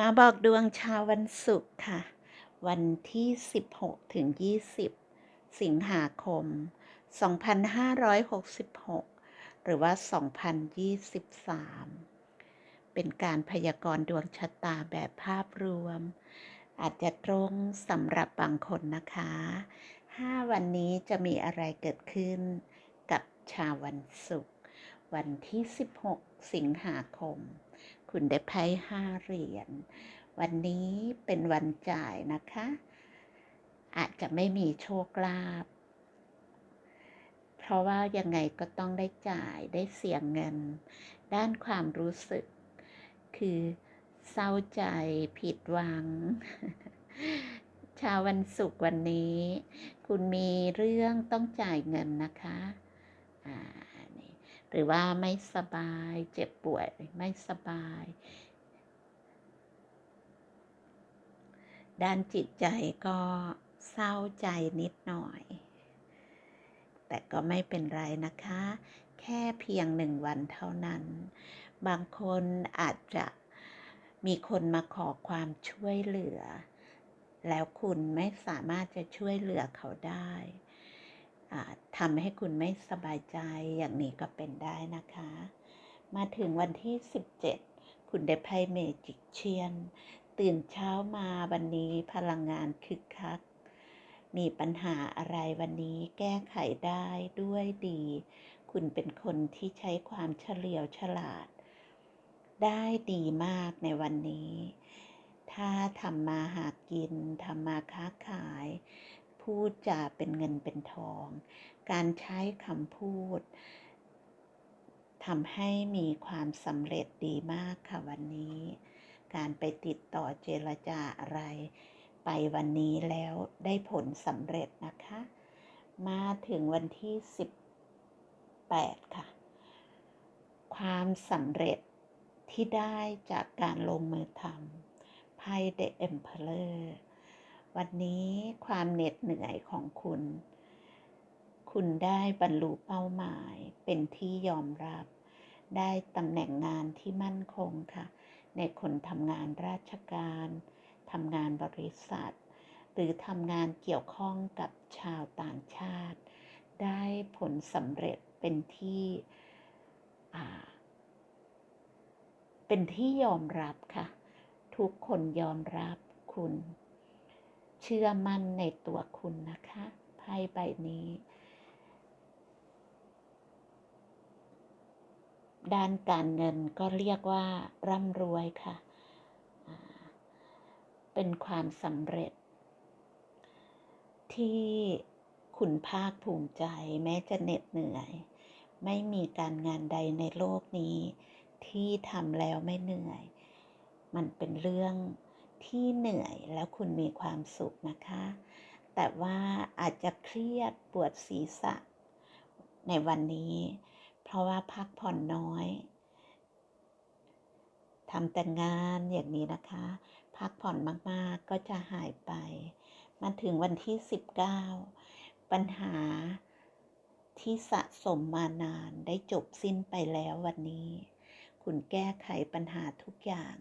มาบอกดวงชาววันศุกร์ค่ะ วันที่ 16 ถึง 20 สิงหาคม 2566 หรือว่า 2023 เป็นการพยากรณ์ดวงชะตาแบบภาพรวม อาจจะตรงสำหรับบางคนนะคะ 5 วันนี้จะมีอะไรเกิดขึ้นกับชาววันศุกร์วันที่ 16 สิงหาคม คุณได้ไพ่ห้าเหรียญ วันนี้เป็นวันจ่ายนะคะ อาจจะไม่มีโชคลาภ เพราะว่ายังไงก็ต้องได้จ่ายได้เสียงเงิน ด้านความรู้สึก คือเศร้าใจผิดหวังชาววันศุกร์วันนี้ คุณมีเรื่องต้องจ่ายเงินนะคะ อ่า หรือว่าไม่สบายเจ็บป่วยไม่สบาย ด้านจิตใจก็เศร้าใจนิดหน่อย แต่ก็ไม่เป็นไรนะคะ แค่เพียงหนึ่งวันเท่านั้น บางคนอาจจะมีคนมาขอความช่วยเหลือ แล้วคุณไม่สามารถจะช่วยเหลือเขาได้ ทำให้คุณไม่สบายใจอย่างนี้ก็เป็นได้นะคะ มาถึงวันที่ 17 คุณได้ไพ่เมจิกเชียน ตื่นเช้ามาวันนี้พลังงานคึกคัก มีปัญหาอะไรวันนี้แก้ไขได้ด้วยดี คุณเป็นคนที่ใช้ความเฉลียวฉลาด ได้ดีมากในวันนี้ ถ้าทำมาหากินทำมาค้าขาย พูดจาเป็นเงินเป็นทอง การใช้คำพูดทำให้มีความสำเร็จดีมากค่ะวันนี้ การไปติดต่อเจรจาอะไร ไปวันนี้แล้วได้ผลสำเร็จนะคะ มาถึงวันที่ 18 ค่ะ ความสำเร็จที่ได้จากการลงมือทำไพ่เดอะเอ็มเพลอร์ วันนี้ความเหน็ดเหนื่อยของคุณ คุณได้บรรลุเป้าหมายเป็นที่ยอมรับ ได้ตำแหน่งงานที่มั่นคงค่ะ ในคนทำงานราชการทำงานบริษัท หรือทำงานเกี่ยวข้องกับชาวต่างชาติ ได้ผลสำเร็จเป็นที่เป็นที่ยอมรับค่ะ ทุกคนยอมรับคุณ เชื่อมั่นในตัวคุณนะคะไพ่ใบนี้ ด้านการเงินก็เรียกว่าร่ำรวยค่ะ เป็นความสำเร็จ ที่คุณภาคภูมิใจแม้จะเหน็ดเหนื่อย ไม่มีการงานใดในโลกนี้ ที่ทำแล้วไม่เหนื่อย มันเป็นเรื่อง ที่เหนื่อยแล้วคุณมีความสุขนะคะ แต่ว่าอาจจะเครียดปวดศีรษะ ในวันนี้ เพราะว่าพักผ่อนน้อยทำแต่งานอย่างนี้นะคะ พักผ่อนมากๆก็จะหายไป มาถึงวันที่ 19 ปัญหาที่สะสมมานานได้จบสิ้นไปแล้ววันนี้ คุณแก้ไขปัญหาทุกอย่าง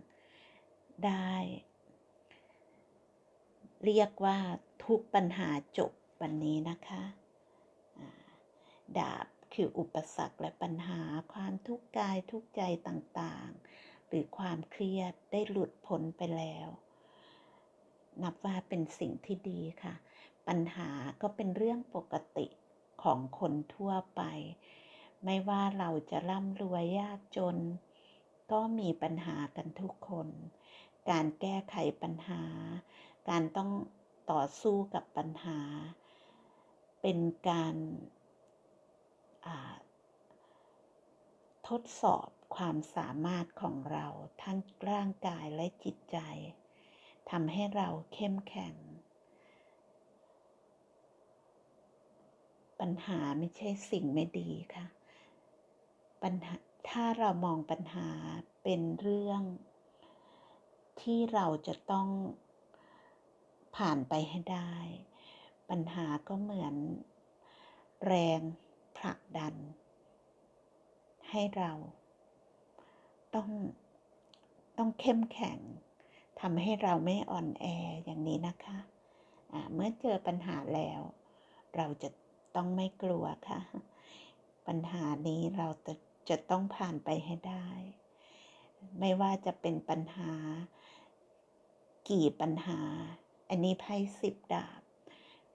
ได้ เรียกว่าทุกปัญหาจบวันนี้นะคะดาบคืออุปสรรคและปัญหาความทุกข์กายทุกข์ใจต่างๆ หรือความเครียดได้หลุดพ้นไปแล้ว นับว่าเป็นสิ่งที่ดีค่ะ ปัญหาก็เป็นเรื่องปกติของคนทั่วไป ไม่ว่าเราจะร่ำรวยยากจน ก็มีปัญหากันทุกคน การแก้ไขปัญหา การต้องต่อสู้กับปัญหา เป็นการาทดสอบความสามารถของเราทั้งร่างกายและจิตใจทำให้เราเข้มแข็ง ปัญหาไม่ใช่สิ่งไม่ดีค่ะ ปัญหาถ้าเรามองปัญหาเป็นเรื่องที่เราจะต้อง ผ่านไปให้ได้ ปัญหาก็เหมือน แรงผลักดัน ให้เรา ต้องต้องเข้มแข็งทำให้เราไม่อ่อนแออย่างนี้นะคะอ่าเมื่อเจอปัญหาแล้ว เราจะต้องไม่กลัวค่ะ ปัญหานี้เราจะจะต้องผ่านไปให้ได้ ไม่ว่าจะเป็นปัญหา กี่ปัญหา อันนี้ไพ่สิบดาบ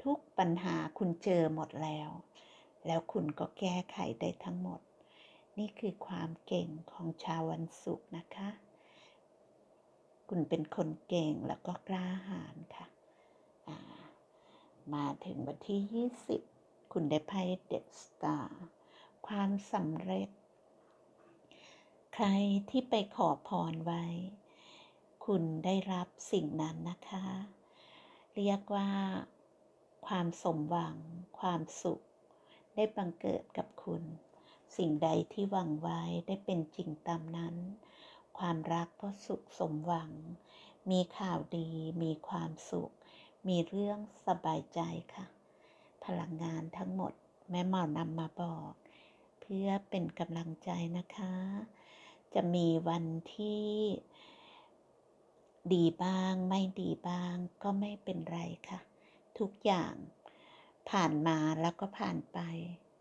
ทุกปัญหาคุณเจอหมดแล้ว แล้วคุณก็แก้ไขได้ทั้งหมด นี่คือความเก่งของชาววันศุกร์นะคะ คุณเป็นคนเก่งแล้วก็กล้าหาญค่ะามาถึงวันที่ 20 คุณได้ไพ่เด็ดสตาร์ความสำเร็จ ใครที่ไปขอพรไว้ คุณได้รับสิ่งนั้นนะคะ เรียกว่าความสมหวัง ความสุข ได้บังเกิดกับคุณ สิ่งใดที่หวังไว้ได้เป็นจริงตามนั้น ความรักก็สุขสมหวัง มีข่าวดี มีความสุข มีเรื่องสบายใจค่ะ พลังงานทั้งหมดแม่หมอนำมาบอก เพื่อเป็นกำลังใจนะคะ จะมีวันที่ ดีบ้างไม่ดีบ้างก็ไม่เป็นไรค่ะ ทุกอย่างผ่านมาแล้วก็ผ่านไป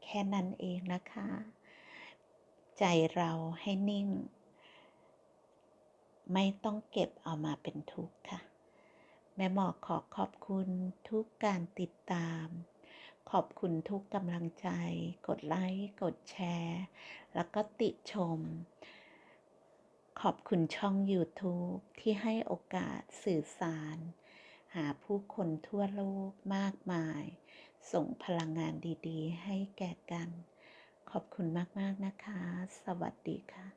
แค่นั้นเองนะคะ ใจเราให้นิ่ง ไม่ต้องเก็บเอามาเป็นทุกข์ค่ะ แม่หมอขอขอบคุณทุกการติดตาม ขอบคุณทุกกำลังใจ กดไลค์ กดแชร์ แล้วก็ติชม ขอบคุณช่อง YouTube ที่ให้โอกาสสื่อสาร หาผู้คนทั่วโลกมากมาย ส่งพลังงานดีๆ ให้แก่กัน ขอบคุณมาก ๆ นะคะ สวัสดีค่ะ